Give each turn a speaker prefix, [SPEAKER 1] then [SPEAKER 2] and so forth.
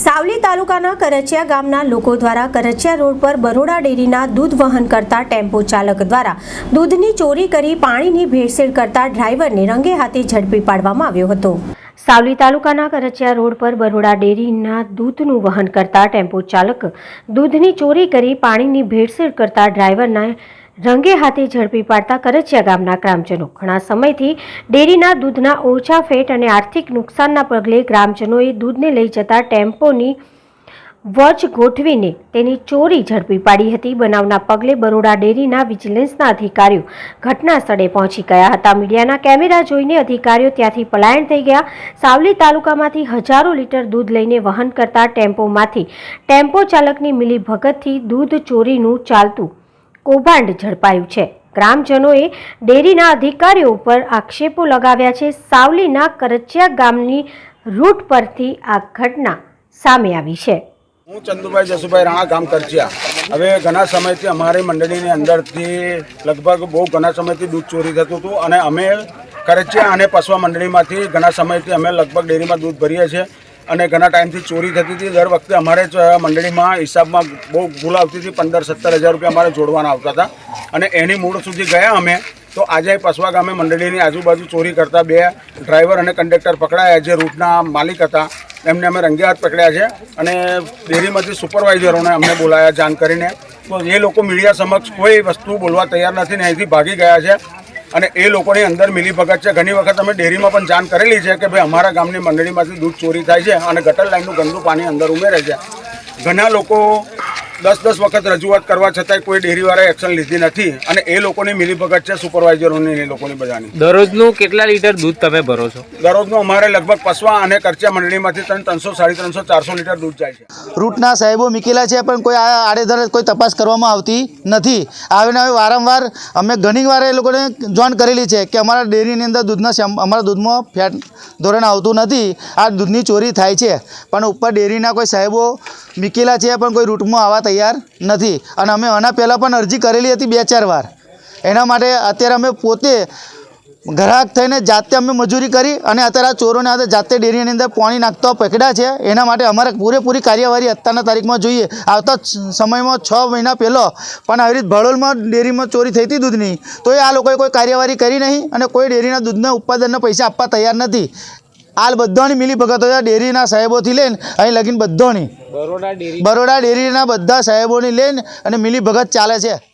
[SPEAKER 1] સાવલી તાલુકાના કરચિયા ગામના લોકો દ્વારા કરચિયા રોડ પર બરોડા ડેરીના દૂધ વહન કરતા ટેમ્પો ચાલક દ્વારા દૂધની ચોરી કરી પાણીની ભેળસેળ કરતા ડ્રાઈવરને રંગે હાથે ઝડપી પાડવામાં આવ્યો હતો. સાવલી તાલુકાના કરચિયા રોડ પર બરોડા ડેરીના દૂધનું વહન કરતા ટેમ્પો ચાલક દૂધની ચોરી કરી પાણીની ભેળસેળ કરતા ડ્રાઈવરના રંગે હાથે ઝડપી પાડતા કરચિયા ગામના ગ્રામજનો. ઘણા સમયથી ડેરીના દૂધના ઓછા ફેટ અને આર્થિક નુકસાનના પગલે ગ્રામજનોએ દૂધને લઈ જતા ટેમ્પોની વોચ ગોઠવીને તેની ચોરી ઝડપી પાડી હતી. બનાવના પગલે બરોડા ડેરીના વિજિલન્સના અધિકારીઓ ઘટના સ્થળે પહોંચી ગયા હતા. મીડિયાના કેમેરા જોઈને અધિકારીઓ ત્યાંથી પલાયન થઈ ગયા. સાવલી તાલુકામાંથી હજારો લીટર દૂધ લઈને વહન કરતા ટેમ્પોમાંથી ટેમ્પો ચાલકની મિલીભગતથી દૂધ ચોરીનું ચાલતું કૌભાંડ ઝડપાયું છે. ગ્રામજનોએ ડેરીના અધિકારીઓ ઉપર આક્ષેપો લગાવ્યા છે. સાવલીના કરચિયા ગામની રૂટ પરથી આ ઘટના સામે આવી છે.
[SPEAKER 2] હું ચંદુભાઈ જસુભાઈ રાણા, ગામ કરચિયા. હવે ઘણા સમયથી અમારી મંડળીની અંદરથી લગભગ બહુ ઘણા સમયથી દૂધ ચોરી થતું હતું અને અમે કરચિયા અને પસવા મંડળીમાંથી ઘણા સમયથી અમે લગભગ ડેરીમાં દૂધ ભરીએ છીએ. અને ઘણા ટાઈમથી ચોરી થતી હતી. દર વખતે અમારે મંડળીમાં હિસાબમાં બહુ ભૂલ આવતી હતી. પંદર, સત્તર હજાર રૂપિયા અમારે જોડવાના આવતા હતા. અને એની મૂળ સુધી ગયા અમે. તો આજે પસવા ગામે મંડળીની આજુબાજુ ચોરી કરતા બે ડ્રાઈવર અને કંડક્ટર પકડાયા જે રૂટના માલિક હતા. એમને અમે રંગે હાથ પકડ્યા છે અને ડેરીમાંથી સુપરવાઇઝરોને અમને બોલાયા જાણ કરીને. તો એ લોકો મીડિયા સમક્ષ કોઈ વસ્તુ બોલવા તૈયાર નથી ને અહીંથી ભાગી ગયા છે. અને એ લોકોની અંદર મિલીભગત છે. ઘણી વખત અમે ડેરીમાં પણ જાણ કરેલી છે કે ભાઈ અમારા ગામની મંડળીમાંથી દૂધ ચોરી થાય છે અને ગટર લાઈનનું ગંદુ પાણી અંદર ઉમેરે છે. ઘણા લોકો દસ દસ વખત રજૂઆત કરવા છતાંય કોઈ ડેરીવાળાએ એક્શન લીધી નથી અને એ લોકોની મિલીભગત છે સુપરવાઇઝરોની એ લોકોની બધાની.
[SPEAKER 3] દરરોજનું કેટલા લીટર દૂધ તમે ભરો છો?
[SPEAKER 2] દરરોજનું અમારે લગભગ પસવા અને કરચા મંડળીમાંથી ત્રણ ત્રણસો સાડી ત્રણસો ચારસો લીટર દૂધ જાય છે.
[SPEAKER 4] રૂટના સાહેબો મૂકેલા છે પણ કોઈ આ આડેધડ કોઈ તપાસ કરવામાં આવતી નથી. આવીને હવે વારંવાર અમે ઘણી વાર એ લોકોને જોઈન કરેલી છે કે અમારા ડેરીની અંદર દૂધના અમારા દૂધમાં ફેટ ધોરણ આવતું નથી. આ દૂધની ચોરી થાય છે. પણ ઉપર ડેરીના કોઈ સાહેબો મૂકેલા છે પણ કોઈ રૂટમાં આવવા તૈયાર નથી. અને અમે આના પહેલાં પણ અરજી કરેલી હતી બે ચાર વાર. એના માટે અત્યારે અમે પોતે ગ્રાહક થઈને જાતે અમે મજૂરી કરી અને અત્યારે આ ચોરોને આજે જાતે ડેરીની અંદર પાણી નાખતા પકડ્યા છે. એના માટે અમારે પૂરેપૂરી કાર્યવાહી અત્યારના તારીખમાં જોઈએ. આવતા સમયમાં છ મહિના પહેલો પણ આવી રીતે ભળોલમાં ડેરીમાં ચોરી થઈ હતી દૂધની. તો એ આ લોકોએ કોઈ કાર્યવાહી કરી નહીં અને કોઈ ડેરીના દૂધના ઉત્પાદનના પૈસા આપવા તૈયાર નથી. હાલ બધાની મિલી ભગત ડેરીના સાહેબોથી લઈને અહીં લગીને બધાની.
[SPEAKER 3] બરોડા ડેરી.
[SPEAKER 4] બરોડા ડેરીના બધા સાહેબોની લઈને અને મિલી ભગત ચાલે છે.